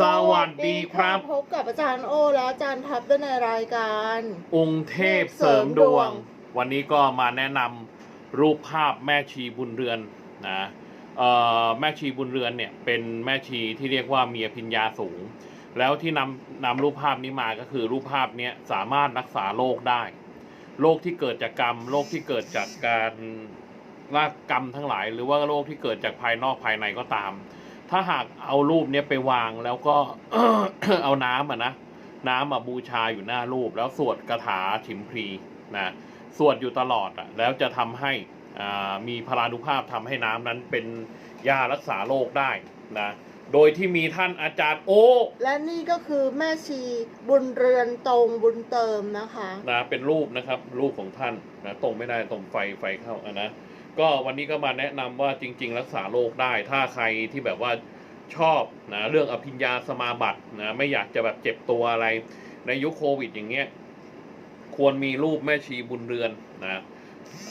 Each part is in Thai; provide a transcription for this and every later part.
สวัสดีครับ พบกับอาจารย์โอและอาจารย์ทับด้วยในรายการ องค์เทพเสริมดวง วันนี้ก็มาแนะนำรูปภาพแม่ชีบุญเรือนนะเอ่อแม่ชีบุญเรือนเนี่ยเป็นแม่ชีที่เรียกว่ามีอภิญญาสูง แล้วที่นำนำรูปภาพนี้มาก็คือรูปภาพเนี้ยสามารถรักษาโรคได้โรคที่เกิดจากกรรมโรคที่เกิดจากการลากกรรมทั้งหลาย หรือว่าโรคที่เกิดจากภายนอกภายในก็ตาม ถ้าหากเอารูปเนี้ยไปวางแล้วก็ เอาน้ำอะนะน้ำอะบูชาอยู่หน้ารูป แล้วสวดคาถาฉิมพรีนะสวดอยู่ตลอดอะแล้วจะทำให้อ่ามีพลานุภาพทำให้น้ำนั้นเป็นยารักษาโรคได้นะโดยที่มีท่านอาจารย์โอ และนี่ก็คือแม่ชีบุญเรือนตรงบุญเติมนะคะนะเป็นรูปนะครับรูปของท่านนะตรงไม่ได้ตรงไฟไฟเข้าอะนะ ก็วันนี้ก็มาแนะนำว่าจริง ๆ รักษาโรคได้ ถ้าใครที่แบบว่าชอบนะเรื่องอภิญญาสมาบัตินะไม่อยากจะแบบเจ็บตัวอะไร ในยุคโควิดอย่างเงี้ยควรมีรูปแม่ชีบุญเรือนนะ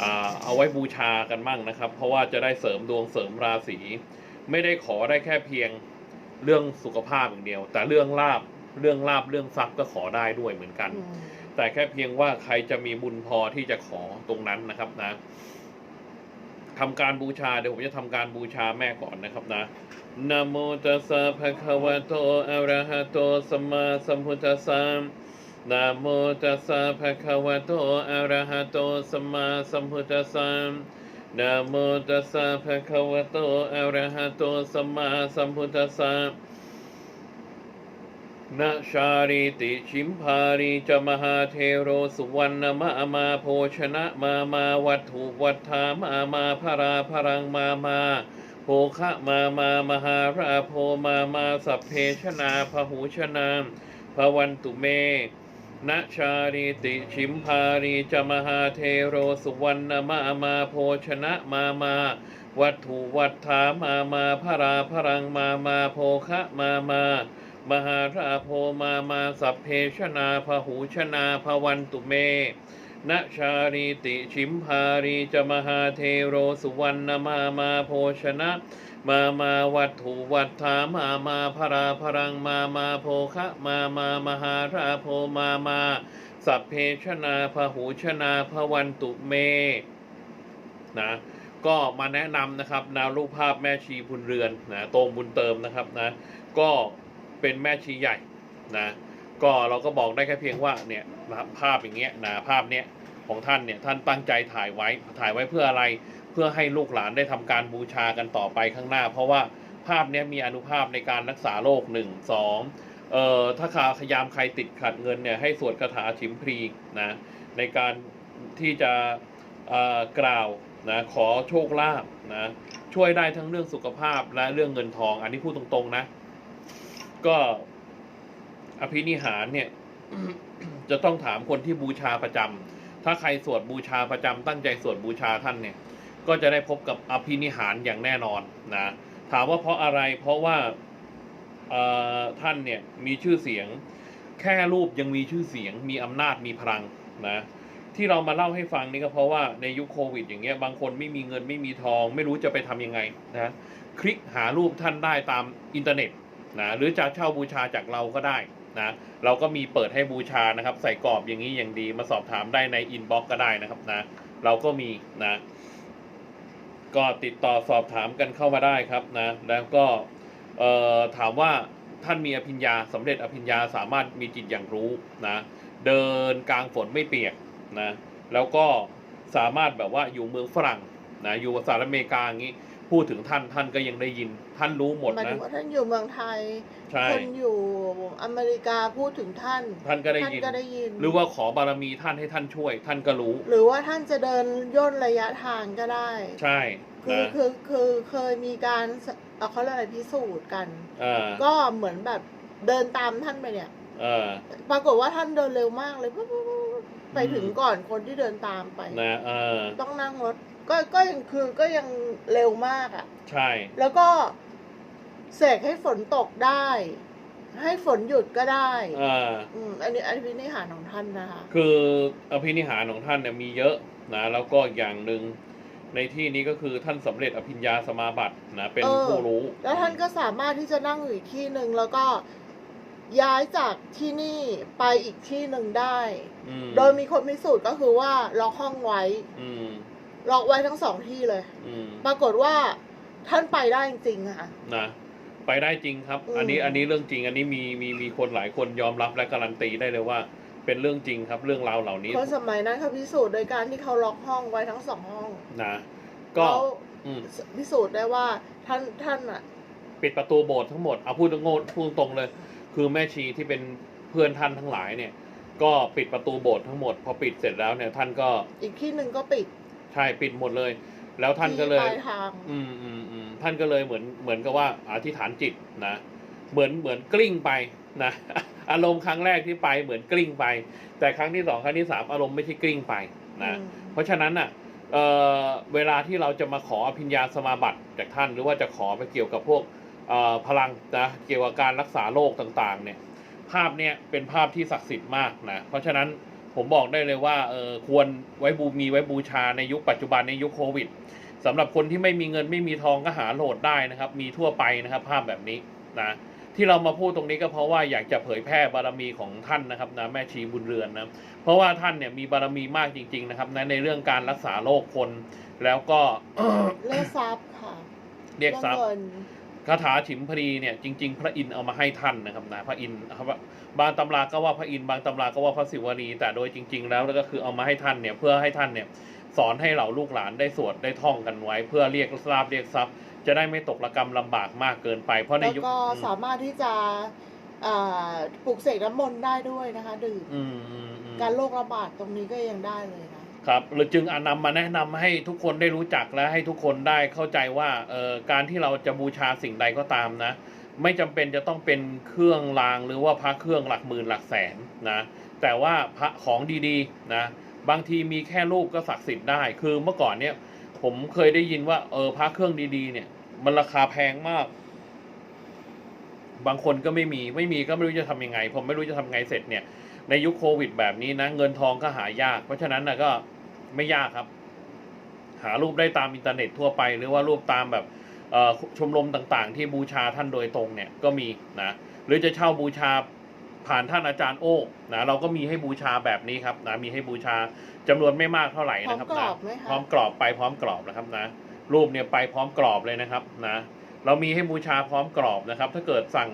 อ่าเอาไว้บูชากันมั่งนะครับ เพราะว่าจะได้เสริมดวงเสริมราศีไม่ได้ขอได้แค่เพียงเรื่องสุขภาพอย่างเดียว แต่เรื่องลาบเรื่องลาบเรื่องทรัพย์ก็ขอได้ด้วยเหมือนกันอืมแต่แค่เพียงว่าใครจะมีบุญพอที่จะขอตรงนั้นนะครับนะ ทำการบูชาเดี๋ยวผมจะทำการบูชาแม่ก่อนนะครับนะนะโมตัสสะภะคะวะโตอะระหะโตสัมมาสัมพุทธัสสะนะโมตัสสะภะคะวะโตอะระหะโตสัมมาสัมพุทธัสสะนะโมตัสสะภะคะวะโตอะระหะโตสัมมาสัมพุทธัสสะ นาชาริติชิมพารีจะมหาเทโรสุวรรณมามาโภชนะมามาวัตถุวัฏฐามามาพราพรังมามาโภคะมามามหาราโพมามาสัพเพชนาพหูชนามภวันตุเมนะชาริติชิมพารีจะมหาเทโรสุวรรณมามาโภชนะมามาวัตถุวัฏฐามามาพราพรังมามาโภคะมามาม มหาราโพมามาสัพเพชนาพหูชนาพวันตุเมนะชารีติชิมพารีจะมหาเทโรสุวรรณมามาโภชนะ มามาวัตถุวัฏฐามามาพราพรังมามาโภคะมามามหาราโพมามาสัพเพชนาพหูชนาพวันตุเมนะก็มาแนะนำนะครับนารูปภาพแม่ชีบุญเรือนนะตรงบุญเติมนะครับนะก็ เป็นแม่ชีใหญ่นะก็เราก็บอกได้แค่เพียงว่าเนี่ยนะครับภาพอย่างเงี้ยนะภาพเนี้ยของท่านเนี่ยท่านตั้งใจถ่ายไว้ถ่ายไว้เพื่ออะไรเพื่อให้ลูกหลานได้ทำการบูชากันต่อไปข้างหน้า เพราะว่าภาพเนี้ยมีอนุภาพในการรักษาโรคหนึ่งสองเอ่อถ้าขาพยายามใครติดขัดเงินเนี่ยให้สวดคาถาฉิมพรีนะในการที่จะเอ่อกล่าวนะขอโชคลาภนะช่วยได้ทั้งเรื่องสุขภาพและเรื่องเงินทอง อันนี้พูดตรงๆนะ ก็อภินิหารเนี่ย จะต้องถามคนที่บูชาประจำถ้าใครสวดบูชาประจำตั้งใจสวดบูชาท่านเนี่ย ก็จะได้พบกับอภินิหารอย่างแน่นอนนะถามว่าเพราะอะไรเพราะว่าท่านเนี่ยมีชื่อเสียง แค่รูปยังมีชื่อเสียง มีอำนาจมีพลังนะที่เรามาเล่าให้ฟังนี่ก็เพราะว่าในยุคโควิด อย่างเงี้ยบางคนไม่มีเงินไม่มีทอง ไม่รู้จะไปทำยังไงนะคลิกหารูปท่านได้ตามอินเทอร์เน็ต นะหรือจะเช่าบูชาจากเราก็ได้นะเราก็มีเปิดให้บูชานะครับ ใส่กรอบอย่างนี้อย่างดีมาสอบถามได้ในอินบ็อกก็ได้นะครับนะ เราก็มีนะ ก็ติดต่อสอบถามกันเข้ามาได้ครับนะ แล้วก็เอ่อถามว่าท่านมีอภิญญาสำเร็จอภิญญาสามารถมีจิตอย่างรู้นะ เดินกลางฝนไม่เปียกนะ แล้วก็สามารถแบบว่าอยู่เมืองฝรั่งนะอยู่สหรัฐอเมริกาอย่างนี้ พูดถึงท่านท่านก็ยังได้ยิน ท่านรู้หมดหมายนะ ถึงว่าท่านอยู่เมืองไทย ใช่ คนอยู่อเมริกาพูดถึงท่าน ท่านก็ได้ท่านยิน ก็ได้ยิน หรือว่าขอบารมีท่านให้ท่านช่วย ท่านก็รู้ หรือว่าท่านจะเดินย่นระยะทางก็ได้ ใช่คือนะคือคือเคยมีการสเอ่อเขาเรียกอะไรพิสูจน์กันอ่าก็เหมือนแบบเดินตามท่านไปเนี่ยอ่าปรากฏว่าท่านเดินเร็วมากเลยปุ๊บปุ๊บปุ๊บไปถึงก่อนคนที่เดินตามไป นะเออ ต้องนั่งรถ ก็ก็ยังคือก็ยังเร็วมากอะ่ะ ใช่ แล้วก็เสกให้ฝนตกได้ ให้ฝนหยุดก็ได้อ่าอืมอันนี้อันนี้นิหารของท่านนะคะ คืออภินิหารของท่านเนี่ยมีเยอะนะแล้วก็อีกอย่างหนึ่งในที่นี้ก็คือท่านสำเร็จอภิญญาสมาบัตินะเป็นเออ ผู้รู้แล้วท่านก็สามารถที่จะนั่งอยู่อีกที่หนึ่งแล้วก็ย้ายจากที่นี่ไปอีกที่หนึ่งได้ อืมโดยมีคนพิสูจน์ก็คือว่าล็อกห้องไว้ อืม ล็อกไว้ทั้งสองที่เลย อืมปรากฏว่าท่านไปได้จริงๆอะค่ะ นะไปได้จริงครับ อืม อันนี้อันนี้เรื่องจริง อันนี้มีมีมีคนหลายคนยอมรับและการันตีได้เลยว่า เป็นเรื่องจริงครับ เรื่องราวเหล่านี้คนสมัยนั้นเขาพิสูจน์โดยการที่เขาล็อกห้องไว้ทั้งสองห้องนะก็แล้วอืม พิสูจน์ได้ว่าท่านท่านอะปิดประตูโบสถ์ทั้งหมด เอาพูดตรงๆพูดตรงๆเลย คือแม่ชีที่เป็นเพื่อนท่านทั้งหลายเนี่ย ก็ปิดประตูโบสถ์ทั้งหมด พอปิดเสร็จแล้วเนี่ยท่านก็อีกที่หนึ่งก็ปิด ใช่ปิดหมดเลย แล้วท่านก็เลย ที่ปลายทาง อืมอืมอืมท่านก็เลยเหมือนเหมือนกับว่าอธิษฐานจิตนะ เหมือนเหมือนกลิ้งไปนะ อารมณ์ครั้งแรกที่ไปเหมือนกลิ้งไป แต่ครั้งที่สองครั้งที่สามอารมณ์ไม่ใช่กลิ้งไปนะ อืมเพราะฉะนั้นน่ะเอ่อเวลาที่เราจะมาขออภิญญาสมาบัติจากท่าน หรือว่าจะขอไปเกี่ยวกับพวกเอ่อพลังนะเกี่ยวกับการรักษาโรคต่างๆเนี่ยภาพเนี่ยเป็นภาพที่ศักดิ์สิทธิ์มากนะเพราะฉะนั้น ผมบอกได้เลยว่าเออควรไว้บูมีไว้บูชาในยุคปัจจุบันในยุคโควิดสำหรับคนที่ไม่มีเงินไม่มีทองก็หาโหลดได้นะครับ มีทั่วไปนะครับ ภาพแบบนี้นะที่เรามาพูดตรงนี้ก็เพราะว่าอยากจะเผยแพร่บารมีของท่านนะครับนะแม่ชีบุญเรือนนะเพราะว่าท่านเนี่ยมีบารมีมากจริง ๆ นะครับนะในเรื่องการรักษาโรคคน แล้วก็เรียกทรัพย์ค่ะเรียกทรัพย์เงิน คาถาฉิมพรีเนี่ยจริง ๆ พระอินทร์เอามาให้ท่านนะครับนะพระอินทร์ครับบางตำราก็ว่าพระอินทร์บางตำราก็ว่าพระศิวลีแต่โดยจริง ๆ แล้วก็คือเอามาให้ท่านเนี่ยเพื่อให้ท่านเนี่ยสอนให้เหล่าลูกหลานได้สวดได้ท่องกันไว้ เพื่อเรียกทราบเรียกทรัพย์ จะได้ไม่ตกระกรรมลำบากมากเกินไป เพราะในแล้วยุคก็สามารถที่จะอ่าปลูกเสกน้ำมนต์ได้ด้วยนะคะดื่มอืมอืมอืมการโรคระบาดตรงนี้ก็ยังได้เลยนะ ครับเราจึงอนนำมาแนะนำให้ทุกคนได้รู้จักและให้ทุกคนได้เข้าใจว่าการที่เราจะบูชาสิ่งใดก็ตามนะ ไม่จำเป็นจะต้องเป็นเครื่องรางหรือว่าพระเครื่องหลักหมื่นหลักแสนนะแต่ว่าพระของดีๆนะบางทีมีแค่รูปก็ศักดิ์สิทธิ์ได้ คือเมื่อก่อนเนี่ย ผมเคยได้ยินว่าเออพระเครื่องดีๆ เนี่ย มันราคาแพงมาก บางคนก็ไม่มีไม่มีก็ไม่รู้จะทำยังไง ผมไม่รู้จะทำไงเสร็จเนี่ยในยุคโควิดแบบนี้นะ เงินทองก็หายาก เพราะฉะนั้นนะก็ ไม่ยากครับ หารูปได้ตามอินเทอร์เน็ตทั่วไป หรือว่ารูปตามแบบเอ่อชมรมต่างๆ ที่บูชาท่านโดยตรงเนี่ยก็มีนะหรือจะเช่าบูชาผ่านท่านอาจารย์โอ้นะเราก็มีให้บูชาแบบนี้ครับนะมีให้บูชาจำนวนไม่มากเท่าไหร่นะครับพร้อมกรนะอบไหมคะพร้อมกรอบไปพร้อมกรอบนะครับนะรูปเนี่ยไปพร้อมกรอบเลยนะครับนะเรามีให้บูชาพร้อมกรอบนะครับ ถ้าเกิดสั่ง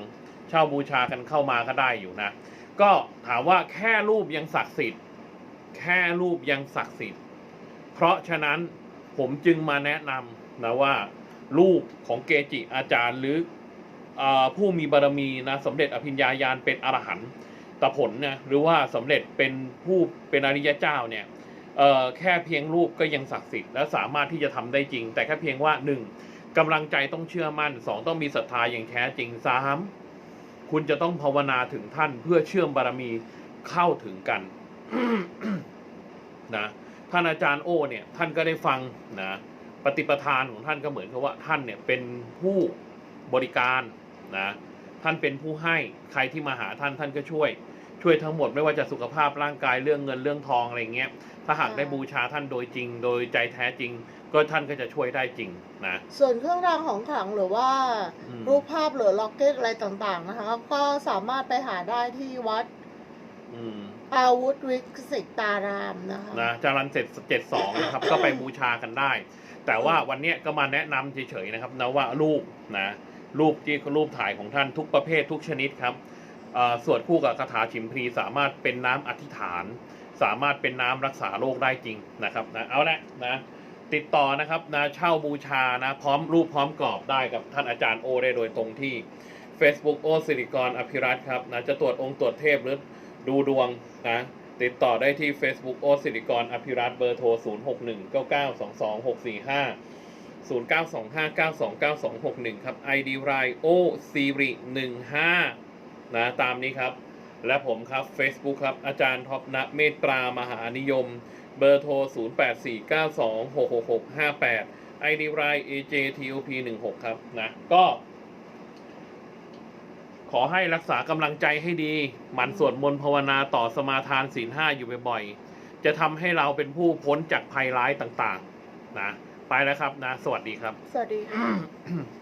เช่าบูชากันเข้ามาก็ได้อยู่นะ ก็ถามว่าแค่รูปยังศักดิ์สิทธิ์แค่รูปยังศักดิ์สิทธิ์ เพราะฉะนั้นผมจึงมาแนะนำนะว่ารูปของเกจิอาจารย์หรืออผู้มีบารมีนะสมเด็จอภิญญาญาณเป็นอรหันตผลนะหรือว่าสำเร็จเป็นผู้เป็นอริยเจ้าเนี่ยแค่เพียงรูปก็ยังศักดิ์สิทธิ์และสามารถที่จะทำได้จริง แต่แค่เพียงว่าหนึ่งกำลังใจต้องเชื่อมั่นสองต้องมีศรัทธาอย่างแท้จริงสามคุณจะต้องภาวนาถึงท่านเพื่อเชื่อมบารมีเข้าถึงกันนะ ท่านอาจารย์โอเนี่ยท่านก็ได้ฟังนะปฏิปทานของท่านก็เหมือนกับว่าท่านเนี่ยเป็นผู้บริการนะท่านเป็นผู้ให้ใครที่มาหาท่านท่านก็ช่วย ช่วยทั้งหมดไม่ว่าจะสุขภาพร่างกายเรื่องเงินเรื่องทองอะไรเงี้ยถ้าหากได้บูชาท่านโดยจริง โดยใจแท้จริง ก็ท่านก็จะช่วยได้จริงนะส่วนเครื่องรางของขลังหรือว่าอืมรูปภาพหรือล็อกเก็ตอะไรต่างๆนะคะ ก็สามารถไปหาได้ที่วัด อาวุธวิสิตารามนะคะนะจารันเสร็จเจ็ดสองนะครับ ก็ไปบูชากันได้ แต่ว่าวันเนี้ยก็มาแนะนำเฉยๆนะครับนะว่ารูปนะรูปที่รูปถ่ายของท่านทุกประเภททุกชนิดครับเอ่อสวดคู่กับคาถาฉิมพลีสามารถเป็นน้ำอธิษฐาน สามารถเป็นน้ำรักษาโรคได้จริงนะครับนะเอาละนะติดต่อนะครับนะเช่าบูชานะพร้อมรูปพร้อมกรอบได้กับท่านอาจารย์โอได้โดยตรงที่ Facebook โอสิริกรอภิรัตน์ครับนะจะตรวจองค์ตรวจเทพหรือ ดูดวงนะติดต่อได้ที่ Facebook โอสิริกรอภิรัตเบอร์โทร 0 6 1 9 9 2 2 6 4 5 0 9 2 5 9 2 9 2 6 1 ครับ ID รายโอซีริ15นะตามนี้ครับ และผมครับ Facebook ครับ อาจารย์ท็อปนะเมตตามหานิยม เบอร์โทร 0849266658 ID ราย AJTOP16 ครับนะก็ ขอให้รักษากำลังใจให้ดี หมั่นสวดมนต์ภาวนาต่อสมาทานศีลห้าอยู่บ่อยๆ จะทำให้เราเป็นผู้พ้นจากภัยร้ายต่างๆ นะ ไปแล้วครับนะ สวัสดีครับ สวัสดีค่ะ